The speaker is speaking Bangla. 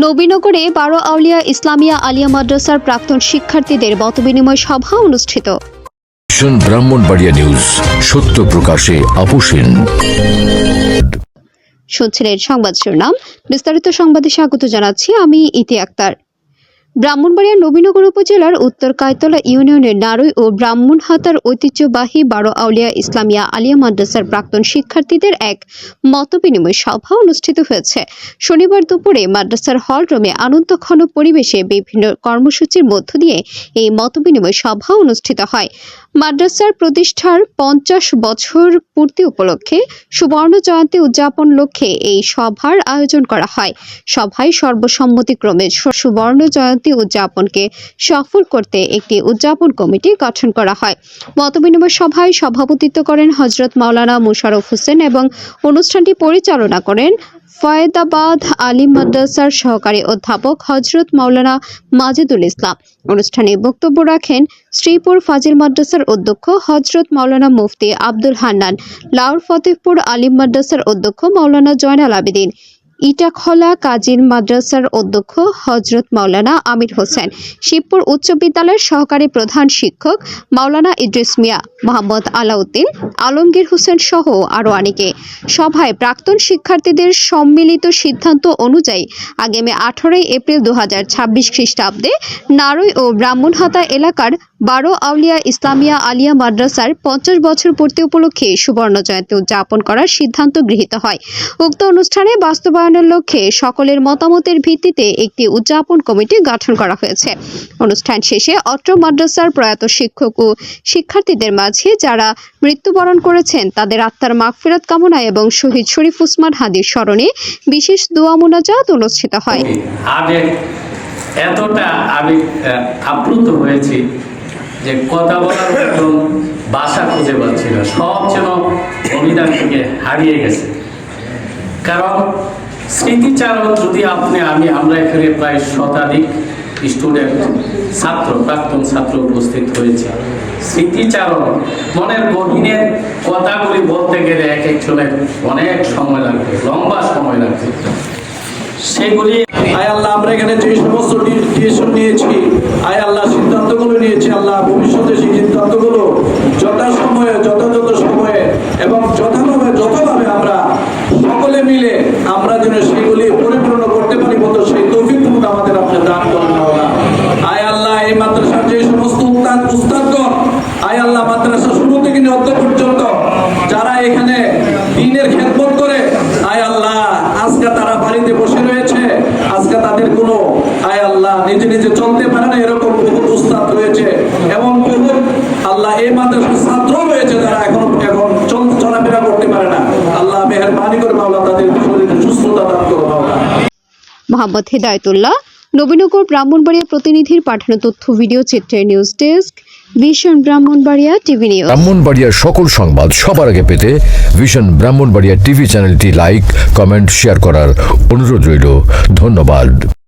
নবীনগরে বারো আউলিয়া ইসলামিয়া আলিয়া মাদ্রাসার প্রাক্তন শিক্ষার্থীদের মতবিনিময় সভা অনুষ্ঠিত। ব্রাহ্মণবাড়িয়া নিউজ সত্য প্রকাশে আপোষেন শুনছিলেন সংবাদ শিরোনাম। বিস্তারিত সংবাদে স্বাগত জানাচ্ছি আমি ইতি আক্তার। ব্রাহ্মণবাড়িয়ার নবীনগর উপজেলার উত্তর কায়তলা ইউনিয়নের নারুই ও ব্রাহ্মণহাতার ঐতিহ্যবাহী বারো আউলিয়া ইসলামিয়া আলিয়া মাদ্রাসার প্রাক্তন শিক্ষার্থীদের এক মতবিনিময় সভা অনুষ্ঠিত হয়েছে। শনিবার দুপুরে মাদ্রাসার হল রুমে আনন্দঘন পরিবেশে বিভিন্ন কর্মসূচির মধ্য দিয়ে এই মতবিনিময় সভা অনুষ্ঠিত হয়। মাদ্রাসার প্রতিষ্ঠার পঞ্চাশ বছর পূর্তি উপলক্ষে সুবর্ণ জয়ন্তী উদযাপন লক্ষ্যে এই সভার আয়োজন করা হয়। সভায় সর্বসম্মতিক্রমে সুবর্ণ জয়ন্তী উদযাপনকে সফল করতে একটি উদযাপন কমিটি গঠন করা হয়। মতবিনিময় সভায় সভাপতিত্ব করেন হজরত মাওলানা মুশারফ হোসেন এবং অনুষ্ঠানটি পরিচালনা করেন ফয়েদাবাদ আলী মাদ্রাসার সহকারী অধ্যাপক হজরত মাওলানা মাজেদুল ইসলাম। অনুষ্ঠানে বক্তব্য রাখেন শ্রীপুর ফাজিল মাদ্রাসার অধ্যক্ষ হজরত মাওলানা মুফতি আব্দুল হান্নান লাউর ফতেহপুর আলিম মাদ্রাসার অধ্যক্ষ মাওলানা জয়নাল আবেদিন। ইটাখলা কাজির মাদ্রাসার অধ্যক্ষ হজরত মাওলানা আমির হোসেন, শিবপুর উচ্চ বিদ্যালয়ের সহকারী প্রধান শিক্ষক মাওলানা ইদ্রিস মিয়া, মোহাম্মদ আলাউদ্দিন, আলমগীর হোসেন সহ আরও অনেকে। সভায় প্রাক্তন শিক্ষার্থীদের সম্মিলিত সিদ্ধান্ত অনুযায়ী আগামী আঠারোই এপ্রিল দু হাজার ছাব্বিশ খ্রিস্টাব্দে নারই ও ব্রাহ্মণহাতা এলাকার বারো আউলিয়া ইসলামিয়া আলিয়া মাদ্রাসার পঞ্চাশ বছর পূর্তি উপলক্ষে সুবর্ণ জয়ন্তী উদযাপন করার সিদ্ধান্ত গৃহীত হয়। উক্ত অনুষ্ঠানে বাস্তবায়নের লক্ষ্যে সকলের মতামতের ভিত্তিতে একটি উদযাপন কমিটি গঠন করা হয়েছে। অনুষ্ঠান শেষে অত্র মাদ্রাসার প্রয়াত শিক্ষক ও শিক্ষার্থীদের মাঝে যারা মৃত্যুবরণ করেছেন তাদের আত্মার মাগফিরাত কামনা এবং শহীদ শরীফ উসমান হাদির স্মরণে বিশেষ দোয়া মোনাজাত অনুষ্ঠিত হয়। এতটা আহ, আপ্লুত হয়েছি যে কথা বলার মতন ভাষা খুঁজে পাচ্ছি না। সব যেন অভিধান থেকে হারিয়ে গেছে। কারণ স্মৃতিচারণ যদি আপনি, আমি, আমরা এখানে প্রায় শতাধিক স্টুডেন্ট, ছাত্র, প্রাক্তন ছাত্র উপস্থিত হয়েছে। স্মৃতিচারণ, মনের গভীনের কথাগুলি বলতে গেলে এক একজনের অনেক সময় লাগবে, লম্বা সময় লাগবে। সেগুলি আয় আল্লাহ, আমরা এখানে যে সমস্ত ডিসিশন নিয়েছি, আয় আল্লাহ, সিদ্ধান্তগুলো নিয়েছি, আল্লাহ ভবিষ্যতে সেই সিদ্ধান্তগুলো যথাসময়ে, যথাযথ সময়ে এবং যথাভাবে মাদ্রাসা শুরু থেকে নিয়ে পর্যন্ত যারা এখানে দিনের খেদমত করে, আয় আল্লাহ, আজকে তারা বাড়িতে বসে রয়েছে, আজকে তাদের কোনো, আয় আল্লাহ, নিজে নিজে চলতে পারে না, এরকম বহুত উস্তাদ রয়েছে। এবং বহুত আল্লাহ এই মাদ্রাসার ছাত্র রয়েছে যারা এখন এখন চল, চলাফেরা করতে পারে না। আল্লাহ মেহরবানি করে মাওলা তাদের শরীরে সুস্থতা দান করো মাওলা। মোহাম্মদ হিদায়তুল্লাহ, নবীনগর ব্রাহ্মণবাড়িয়া প্রতিনিধির পাঠানো তথ্য, ভিডিও, চিত্রের news desk. Vision Brahmanbaria TV news. ব্রাহ্মণবাড়িয়ার সকল সংবাদ সবার আগে পেতে ভিশন ব্রাহ্মণবাড়িয়া টিভি চ্যানেলটি লাইক, কমেন্ট, শেয়ার করার অনুরোধ রইল। ধন্যবাদ।